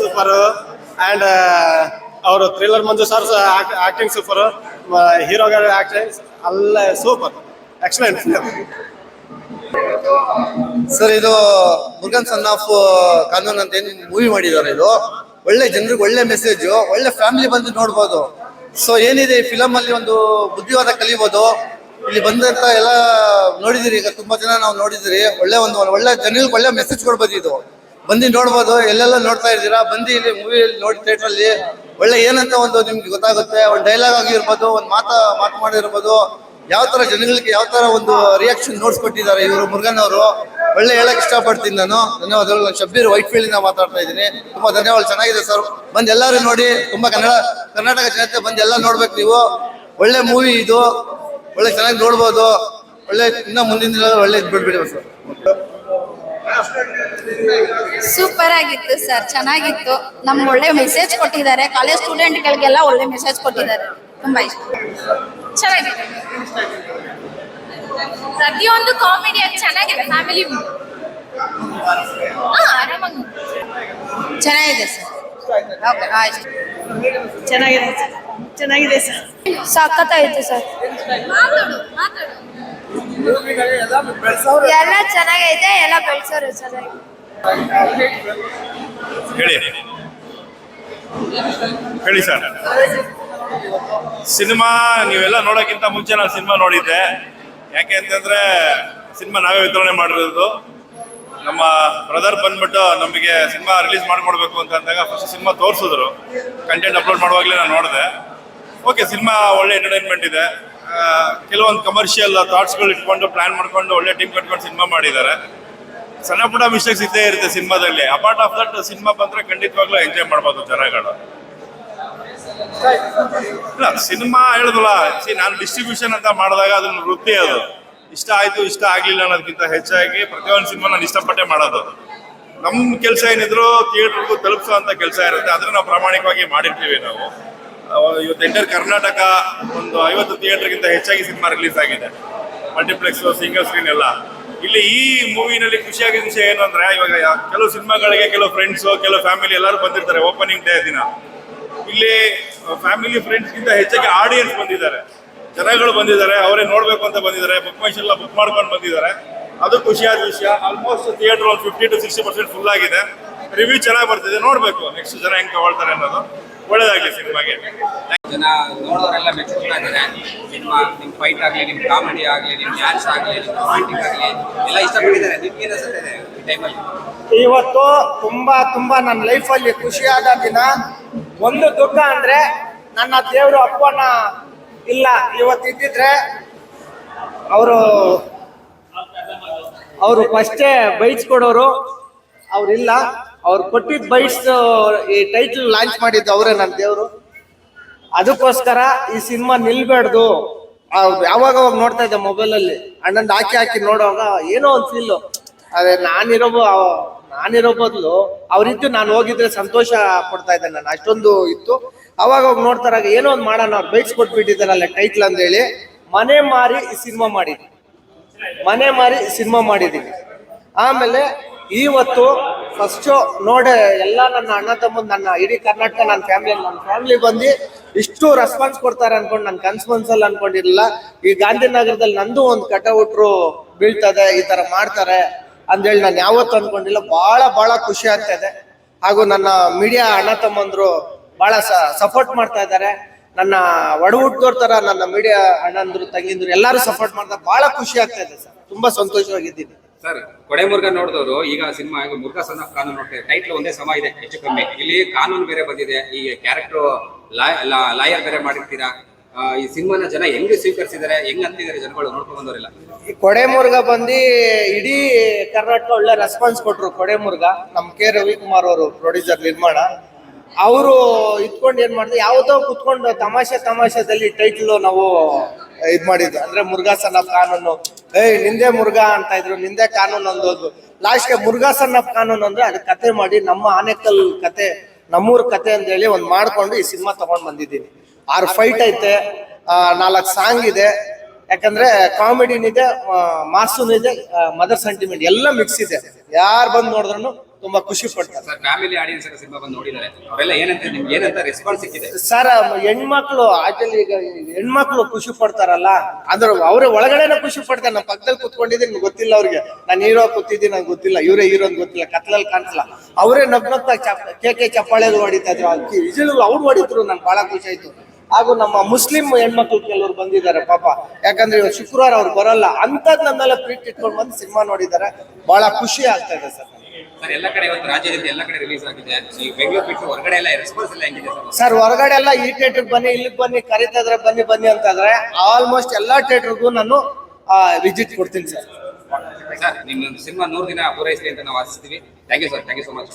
Super and ಅವರು thriller Manju sir acting super ಹೀರೋಗಳ acting ಅಲ್ಲ super excellent sir ಇದು Murugan son of ಕಾನೂನ್ ಅಂತ ಏನು ಮೂವಿ ಮಾಡಿದ್ದಾರೆ ಇದು? ಒಳ್ಳೆ ಜನರಿಗೆ ಒಳ್ಳೆ ಮೆಸೇಜ್ ಒಳ್ಳೆ ಫ್ಯಾಮಿಲಿ ಬಂದು ನೋಡ್ಬೋದು. ಸೊ ಏನಿದೆ ಈ ಫಿಲಮ್ ಅಲ್ಲಿ ಒಂದು ಬುದ್ಧಿವಾದ ಕಲಿಬೋದು? ಇಲ್ಲಿ ಬಂದಂತ ಎಲ್ಲ ನೋಡಿದಿರಿ, ಈಗ ತುಂಬಾ ಜನ ನಾವು ನೋಡಿದಿರಿ. ಒಳ್ಳೆ ಒಂದು, ಒಳ್ಳೆ ಜನರಿಗೆ ಒಳ್ಳೆ ಮೆಸೇಜ್ ಕೊಡ್ಬೋದು ಇದು. ಬಂದು ನೋಡ್ಬೋದು, ಎಲ್ಲೆಲ್ಲ ನೋಡ್ತಾ ಇದ್ದೀರಾ? ಬಂದು ಇಲ್ಲಿ ಮೂವಿಯಲ್ಲಿ ನೋಡಿ ಥಿಯೇಟರ್ ಅಲ್ಲಿ. ಒಳ್ಳೆ ಏನಂತ ಒಂದು ನಿಮ್ಗೆ ಗೊತ್ತಾಗುತ್ತೆ. ಒಂದು ಡೈಲಾಗ್ ಆಗಿರ್ಬೋದು, ಒಂದು ಮಾತಾ, ಮಾತು ಮಾಡಿರ್ಬೋದು. ಯಾವ ತರ ಜನಗಳಿಗೆ ಯಾವ ತರ ಒಂದು ರಿಯಾಕ್ಷನ್ ನೋಟ್ಸ್ ಕೊಟ್ಟಿದ್ದಾರೆ ಇವರು ಮುರುಗನ್ ಅವರು? ಒಳ್ಳೆ ಹೇಳಕ್ ಇಷ್ಟಪಡ್ತೀನಿ ನಾನು. ಧನ್ಯವಾದಗಳು. ನಾನು ಶಬ್ಬೀರ್ ವೈಟ್ ಫೀಲ್ಡ್ ಇಂದ ಮಾತಾಡ್ತಾ ಇದ್ದೀನಿ. ತುಂಬಾ ಧನ್ಯವಾದ ಚೆನ್ನಾಗಿದೆ ಸರ್. ಬಂದು ಎಲ್ಲರೂ ನೋಡಿ. ತುಂಬಾ ಕನ್ನಡ, ಕರ್ನಾಟಕ ಜನತೆ ಬಂದು ಎಲ್ಲ ನೋಡ್ಬೇಕು ನೀವು. ಒಳ್ಳೆ ಮೂವಿ ಇದು. ಒಳ್ಳೆ ಚೆನ್ನಾಗಿ ನೋಡ್ಬೋದು. ಒಳ್ಳೆ, ಇನ್ನ ಮುಂದಿನ ಒಳ್ಳೆ ಬಿಡ್ಬಿಡಿ ಸರ್. ಸೂಪರ್ ಆಗಿತ್ತು ಸರ್ ಚೆನ್ನಾಗಿತ್ತು. ನಮ್ಗೆ ಒಳ್ಳೆ ಮೆಸೇಜ್ ಕೊಟ್ಟಿದ್ದಾರೆ. ಕಾಲೇಜ್ ಸ್ಟೂಡೆಂಟ್ಗಳಿಗೆಲ್ಲ ಒಳ್ಳೆ ಮೆಸೇಜ್ ಕೊಟ್ಟಿದ್ದಾರೆ. ತುಂಬಾ ಇಷ್ಟ. ಚೆನ್ನಾಗಿದೆ. ಪ್ರತಿಯೊಂದು ಕಾಮಿಡಿಯಾಗಿ ಚೆನ್ನಾಗಿದೆ. ಫ್ಯಾಮಿಲಿ ಚೆನ್ನಾಗಿದೆ ಸರ್. ಚೆನ್ನಾಗಿದೆ ಚೆನ್ನಾಗಿದೆ ಸರ್. ಸಾಕತ್ತಾಯ್ತು ಸರ್. ಮಾತಾಡು ಮಾತಾಡು. ಎಲ್ಲ ಚೆನ್ನಾಗೈತೆ ಎಲ್ಲ ಬೆಳೆಸೋರು ಚೆನ್ನಾಗಿ. ಹೇಳಿ. ಹೇಳಿ ಸರ್. ಸಿನಿಮಾ ನೀವೆಲ್ಲ ನೋಡೋಕ್ಕಿಂತ ಮುಂಚೆ ನಾನು ಸಿನಿಮಾ ನೋಡಿದ್ದೆ. ಯಾಕೆ ಅಂತಂದ್ರೆ ಸಿನಿಮಾ ನಾವೇ ವಿತರಣೆ ಮಾಡಿರೋದು. ನಮ್ಮ ಬ್ರದರ್ ಬಂದ್ಬಿಟ್ಟು ನಮಗೆ ಸಿನಿಮಾ ರಿಲೀಸ್ ಮಾಡ್ಕೊಡ್ಬೇಕು ಅಂತ ಅಂದಾಗ ಫಸ್ಟ್ ಸಿನಿಮಾ ತೋರಿಸಿದ್ರು. ಕಂಟೆಂಟ್ ಅಪ್ಲೋಡ್ ಮಾಡುವಾಗಲೇ ನಾನು ನೋಡಿದೆ. ಓಕೆ ಸಿನಿಮಾ ಒಳ್ಳೆ ಎಂಟರ್ಟೈನ್ಮೆಂಟ್ ಇದೆ. ಕೆಲವೊಂದು ಕಮರ್ಷಿಯಲ್ ಥಾಟ್ಸ್ಗಳು ಇಟ್ಕೊಂಡು ಪ್ಲಾನ್ ಮಾಡ್ಕೊಂಡು ಒಳ್ಳೆ ಟೀಮ್ ಕಟ್ಕೊಂಡು ಸಿನಿಮಾ ಮಾಡಿದ್ದಾರೆ. ಸಣ್ಣ ಪುಟ್ಟ ಮಿಸ್ಟೇಕ್ಸ್ ಇದ್ದೇ ಇರುತ್ತೆ ಸಿನಿಮಾದಲ್ಲಿ ಅಪಾರ್ಟ್ ಆಫ್ ದಟ್ ಸಿನಿಮಾ ಬಂದ್ರೆ ಖಂಡಿತವಾಗ್ಲೂ ಎಂಜಾಯ್ ಮಾಡ್ಬೋದು ಜನಗಳು. ಇಲ್ಲ ಸಿನಿಮಾ ಹೇಳಿದ್ಲ ಸಿ ನಾನು ಡಿಸ್ಟ್ರಿಬ್ಯೂಷನ್ ಅಂತ ಮಾಡಿದಾಗ ಅದನ್ನ ವೃತ್ತಿ ಅದು. ಇಷ್ಟ ಆಯ್ತು, ಇಷ್ಟ ಆಗ್ಲಿಲ್ಲ ಅನ್ನೋದಕ್ಕಿಂತ ಹೆಚ್ಚಾಗಿ ಪ್ರತಿಯೊಂದು ಸಿನಿಮಾ ನಾನು ಇಷ್ಟಪಟ್ಟೆ ಮಾಡೋದು. ನಮ್ಮ ಕೆಲಸ ಏನಿದ್ರು ಥಿಯೇಟರ್ಗೂ ತಲುಪಿಸೋ ಅಂತ ಕೆಲಸ ಇರುತ್ತೆ. ಅದನ್ನ ನಾವು ಪ್ರಾಮಾಣಿಕವಾಗಿ ಮಾಡಿರ್ತೀವಿ ನಾವು. ಇವತ್ತು ಎಂಟರ್ ಕರ್ನಾಟಕ ಒಂದು ಐವತ್ತು ಥಿಯೇಟರ್ಗಿಂತ ಹೆಚ್ಚಾಗಿ ಸಿನಿಮಾ ರಿಲೀಸ್ ಆಗಿದೆ. ಮಲ್ಟಿಪ್ಲೆಕ್ಸ್ ಸಿಂಗಲ್ ಸ್ಕ್ರೀನ್ ಎಲ್ಲ. ಇಲ್ಲಿ ಈ ಮೂವಿನಲ್ಲಿ ಖುಷಿಯಾಗಿದ್ದ ವಿಷಯ ಏನು ಅಂದ್ರೆ, ಇವಾಗ ಕೆಲವು ಸಿನಿಮಾಗಳಿಗೆ ಕೆಲವು ಫ್ರೆಂಡ್ಸು ಕೆಲವು ಫ್ಯಾಮಿಲಿ ಎಲ್ಲರೂ ಬಂದಿರ್ತಾರೆ ಓಪನಿಂಗ್ ಡೇ ದಿನ. ಇಲ್ಲಿ ಫ್ಯಾಮಿಲಿ ಫ್ರೆಂಡ್ಸ್ಗಿಂತ ಹೆಚ್ಚಾಗಿ ಆಡಿಯನ್ಸ್ ಬಂದಿದ್ದಾರೆ. ಜನಗಳು ಬಂದಿದ್ದಾರೆ, ಅವರೇ ನೋಡಬೇಕು ಅಂತ ಬಂದಿದ್ದಾರೆ ಬುಕ್ ಎಲ್ಲ ಬುಕ್ ಮಾಡ್ಕೊಂಡು ಬಂದಿದ್ದಾರೆ. ಅದು ಖುಷಿಯಾದ ವಿಷಯ. ಆಲ್ಮೋಸ್ಟ್ ಥಿಯೇಟರ್ ಒಂದು fifty to sixty percent full ಆಗಿದೆ. ರಿವ್ಯೂ ಚೆನ್ನಾಗಿ ಬರ್ತಿದೆ ನೋಡಬೇಕು. ನೆಕ್ಸ್ಟ್ ಜನ ಹೆಂಗೆ ತಗೊಳ್ತಾರೆ ಅನ್ನೋದು. ಒಳ್ಳೇದಾಗಲಿ ಸಿನಿಮಾಗೆ. ಜನ ನೋಡೋರೆಲ್ಲ ಇದ್ದಾರೆ. ಸಿನಿಮಾ ನಿಮ್ ಫೈಟ್ ಆಗಲಿ ನಿಮ್ ಕಾಮಿಡಿ ಆಗಲಿ ನಿಮ್ ಡ್ಯಾನ್ಸ್ ಆಗಲಿ ನಿಮ್ ರೊಮ್ಯಾಂಟಿಕ್ ಆಗ್ಲಿ ಎಲ್ಲ ಇಷ್ಟಪಟ್ಟಿದ್ದಾರೆ. ನಿಮ್ಗೆ ಅನಿಸುತ್ತೆ ಈ ಟೈಮಲ್ಲಿ ಇವತ್ತು ತುಂಬಾ ತುಂಬಾ ನನ್ನ ಲೈಫಲ್ಲಿ ಖುಷಿಯಾದ ದಿನ. ಒಂದು ದುಃಖ ಅಂದ್ರೆ ನನ್ನ ದೇವರು ಅಪ್ಪನ ಇಲ್ಲ. ಇವತ್ತು ಇದ್ದಿದ್ರೆ ಅವರು ಅವರು ಫಸ್ಟೇ ಬೈಸ್ಕೊಡೋರು. ಅವ್ರಿಲ್ಲ. ಅವ್ರು ಕೊಟ್ಟಿದ್ದ ಬೈಟ್ಸ್, ಈ ಟೈಟಲ್ ಲಾಂಚ್ ಮಾಡಿದ್ದು ಅವರೇ ನನ್ನ ದೇವರು. ಅದಕ್ಕೋಸ್ಕರ ಈ ಸಿನಿಮಾ ನಿಲ್ಬೇಡ್ದು ಯಾವಾಗ ಅವಾಗ ನೋಡ್ತಾ ಇದ್ದೆ ಮೊಬೈಲ್ ಅಲ್ಲಿ ಅಣ್ಣಂದ್ ಹಾಕಿ ಹಾಕಿ ನೋಡುವಾಗ ಏನೋ ಒಂದು ಫೀಲ್ ಅದೇ ನಾನಿರೋ ನಾನಿರೋ ಬದಲು ಅವ್ರಿದ್ದು ನಾನು ಹೋಗಿದ್ರೆ ಸಂತೋಷ ಪಡ್ತಾ ಇದ್ದೆ ನಾನು. ಅಷ್ಟೊಂದು ಇತ್ತು. ಅವಾಗ ಅವಾಗ ನೋಡ್ತಾರಾಗ ಏನೋ ಒಂದು ಮಾಡೋಣ, ಅವ್ರು ಬೈಟ್ಸ್ ಕೊಟ್ಬಿಟ್ಟಿದ್ದಾರಲ್ಲ ಟೈಟ್ಲ್ ಅಂತ ಹೇಳಿ ಮನೆ ಮಾರಿ ಈ ಸಿನಿಮಾ ಮಾಡಿದ್ವಿ. ಮನೆ ಮಾರಿ ಸಿನಿಮಾ ಮಾಡಿದೀವಿ. ಆಮೇಲೆ ಇವತ್ತು ಫಸ್ಟ್ ನೋಡೆ, ಎಲ್ಲ ನನ್ನ ಅಣ್ಣ ತಮ್ಮನ್ ನನ್ನ ಇಡೀ ಕರ್ನಾಟಕ ನನ್ನ ಫ್ಯಾಮಿಲಿ ನನ್ನ ಫ್ಯಾಮಿಲಿ ಬಂದು ಇಷ್ಟು ರೆಸ್ಪಾನ್ಸ್ ಕೊಡ್ತಾರೆ ಅನ್ಕೊಂಡು ನನ್ನ ಕನ್ಸ್ ಮನ್ಸಲ್ಲಿ ಅನ್ಕೊಂಡಿರ್ಲಿಲ್ಲ. ಈ ಗಾಂಧಿನಗರದಲ್ಲಿ ನಂದು ಒಂದು ಕಟೌಟ್ರು ಬೀಳ್ತದೆ, ಈ ತರ ಮಾಡ್ತಾರೆ ಅಂದೇಳಿ ನಾನು ಯಾವತ್ತು ಅನ್ಕೊಂಡಿಲ್ಲ. ಬಹಳ ಬಹಳ ಖುಷಿ ಆಗ್ತಾ ಇದೆ. ಹಾಗೂ ನನ್ನ ಮೀಡಿಯಾ ಅಣ್ಣ ತಮ್ಮಂದ್ರು ಬಹಳ ಸಪೋರ್ಟ್ ಮಾಡ್ತಾ ಇದ್ದಾರೆ. ನನ್ನ ಒಡ ತರ ನನ್ನ ಮೀಡಿಯಾ ಅಣ್ಣಂದ್ರು, ತಂಗಿಂದ್ರು ಎಲ್ಲರೂ ಸಪೋರ್ಟ್ ಮಾಡ್ತಾರೆ ಬಹಳ ಖುಷಿ ಆಗ್ತಾ ಸರ್. ತುಂಬಾ ಸಂತೋಷವಾಗಿದ್ದೀನಿ. ಸರ್ ಕೊಡೆ ಮುರುಘ ನೋಡಿದವರು, ಈಗ ಸಿನಿಮಾ, ಈಗ ಸನ್ ಆಫ್ ಕಾನೂನು ನೋಡ್ತಾರೆ ಟೈಟ್ಲ್ ಒಂದೇ ಸಮ ಇದೆ, ಹೆಚ್ಚು ಕಮ್ಮಿ. ಇಲ್ಲಿ ಕಾನೂನು ಬೇರೆ ಬಂದಿದೆ, ಈ ಕ್ಯಾರೆಕ್ಟರ್ ಲಾಯರ್ ಬೇರೆ ಮಾಡಿರ್ತೀರಾ? ಈ ಸಿನಿಮಾನ ಜನ ಹೆಂಗ್ ಸ್ವೀಕರಿಸಿದ್ದಾರೆ ಹೆಂಗ್ ಅಂತಿದ್ದಾರೆ ಜನಗಳು ನೋಡ್ಕೊಂಡ್ ಬಂದವರಿಲ್ಲ? ಈ ಕೊಡೆ ಮುರುಘ ಬಂದು ಇಡೀ ಕರ್ನಾಟಕ ಒಳ್ಳೆ ರೆಸ್ಪಾನ್ಸ್ ಕೊಟ್ರು ಕೊಡೆ ನಮ್ಮ ನಮ್ ಕೆ ರವಿಕುಮಾರ್ ಅವರು ಪ್ರೊಡ್ಯೂಸರ್ ನಿರ್ಮಾಣ. ಅವರು ಇಟ್ಕೊಂಡು ಏನ್ ಮಾಡಿದ್ರು ಯಾವುದೋ ಕುತ್ಕೊಂಡು ತಮಾಷೆ ತಮಾಷೆದಲ್ಲಿ ಟೈಟ್ಲು ನಾವು ಇದ್ ಮಾಡಿದ್ವಿ ಅಂದ್ರೆ ಮುರುಘಾ ಕಾನೂನು. ಏಯ್, ನಿಂದೆ ಮುರುಘಾ ಅಂತ ಇದ್ರು, ನಿಂದೆ ಕಾನೂನು ಅಂದೋದು ಲಾಸ್ಟ್ಗೆ ಮುರುಘಾ ಸಣ್ಣಪ್ಪ ಕಾನೂನು ಅಂದ್ರೆ ಅದು ಕತೆ ಮಾಡಿ ನಮ್ಮ ಆನೆಕಲ್ ಕತೆ, ನಮ್ಮೂರ್ ಕತೆ ಅಂತ ಹೇಳಿ ಒಂದ್ ಮಾಡ್ಕೊಂಡು ಈ ಸಿನಿಮಾ ತಗೊಂಡ್ ಬಂದಿದ್ದೀನಿ. ಆರು ಫೈಟ್ ಐತೆ ನಾಲ್ಕು ಸಾಂಗ್ ಇದೆ. ಯಾಕಂದ್ರೆ ಕಾಮಿಡಿನಿದೆ ಮಾಸೂನ್ ಇದೆ ಮದರ್ ಸೆಂಟಿಮೆಂಟ್ ಎಲ್ಲ ಮಿಕ್ಸ್ ಇದೆ. ಯಾರು ಬಂದು ನೋಡಿದ್ರು ತುಂಬಾ ಖುಷಿ ಪಡ್ತಾರೆ. ಸರ್ ಫ್ಯಾಮಿಲಿ ಆಡಿಯನ್ಸ್ ಸಿನಿಮಾ ಬಂದು ನೋಡಿದ್ದಾರೆ. ಅವರೆಲ್ಲ ಏನಂತ ನಿಮ್ಗೆ ಏನಂತ ರೆಸ್ಪಾನ್ಸ್ ಸಿಕ್ಕಿದೆ? ಸರ್ ಹೆಣ್ಮಕ್ಳು ಆಕ್ಚುಲಿ ಈಗ ಹೆಣ್ಮಕ್ಳು ಖುಷಿ ಪಡ್ತಾರಲ್ಲ ಅಂದ್ರೆ ಅವ್ರ ಒಳಗಡೆನೆ ಖುಷಿ ಪಡ್ತಾರೆ. ನಮ್ಮ ಪಕ್ಕದಲ್ಲಿ ಕುತ್ಕೊಂಡಿದ್ದೀನಿ ಗೊತ್ತಿಲ್ಲ ಅವ್ರಿಗೆ. ನಾನು ಹೀರೋ ಕೂತಿದ್ದೀನಿ ನಂಗೆ ಗೊತ್ತಿಲ್ಲ. ಇವರೇ ಹೀರೋ ಅಂತ ಗೊತ್ತಿಲ್ಲ. ಕತ್ಲಲ್ಲಿ ಕಾಣಿಸಲ್ಲ. ಅವರೇ ನಗ್ನಗ್ತಾ ಚಪ್ ಕೇಕೆ ಚಪ್ಪಾಳೆಗಳು ಹೊಡಿತಾ ಇದ್ರು. ವಿಜುಗಳು ಅವ್ರು ಹೊಡಿದ್ರು. ನನ್ಗೆ ಬಹಳ ಖುಷಿ ಆಯ್ತು. ಹಾಗೂ ನಮ್ಮ ಮುಸ್ಲಿಂ ಹೆಣ್ಮಕ್ಳು ಕೆಲವರು ಬಂದಿದ್ದಾರೆ ಪಾಪ. ಯಾಕಂದ್ರೆ ಇವತ್ತು ಶುಕ್ರವಾರ ಅವ್ರು ಬರಲ್ಲ. ಅಂತದ್ ನಮ್ಮೆಲ್ಲ ಪ್ರೀತಿ ಇಟ್ಕೊಂಡು ಬಂದು ಸಿನಿಮಾ ನೋಡಿದ್ದಾರೆ. ಬಹಳ ಖುಷಿ ಆಗ್ತಾ ಇದೆ ಸರ್ ಸರ್ ಎಲ್ಲ ಕಡೆ ಇವತ್ತು ರಾಜ್ಯದಿಂದ ಎಲ್ಲ ಕಡೆ ರಿಲೀಸ್ ಆಗಿದೆ. ಈ ಬೆಂಗಳೂರು ಬಿಟ್ಟು ಹೊರಗಡೆ ಎಲ್ಲ ರೆಸ್ಪಾನ್ಸ್ ಎಲ್ಲ ಹೆಂಗಿದೆ ಸರ್? ಸರ್ ಹೊರಗಡೆ ಎಲ್ಲ ಈ ಥಿಯೇಟರ್ ಬನ್ನಿ ಇಲ್ಲಿಗೆ ಬನ್ನಿ ಕರೀತಾ ಇದ್ರೆ ಬನ್ನಿ ಬನ್ನಿ ಅಂತಂದ್ರೆ ಆಲ್ಮೋಸ್ಟ್ ಎಲ್ಲಾ ಥಿಯೇಟರ್ಗೂ ನಾನು ವಿಸಿಟ್ ಕೊಡ್ತೀನಿ ಸರ್. ಸರ್ ನಿಮ್ಮ ಸಿನಿಮಾ ನೂರು ದಿನ ಪೂರೈಸಲಿ ಅಂತ ನಾವು ಆಶಿಸ್ತೀವಿ. Thank you sir thank you so much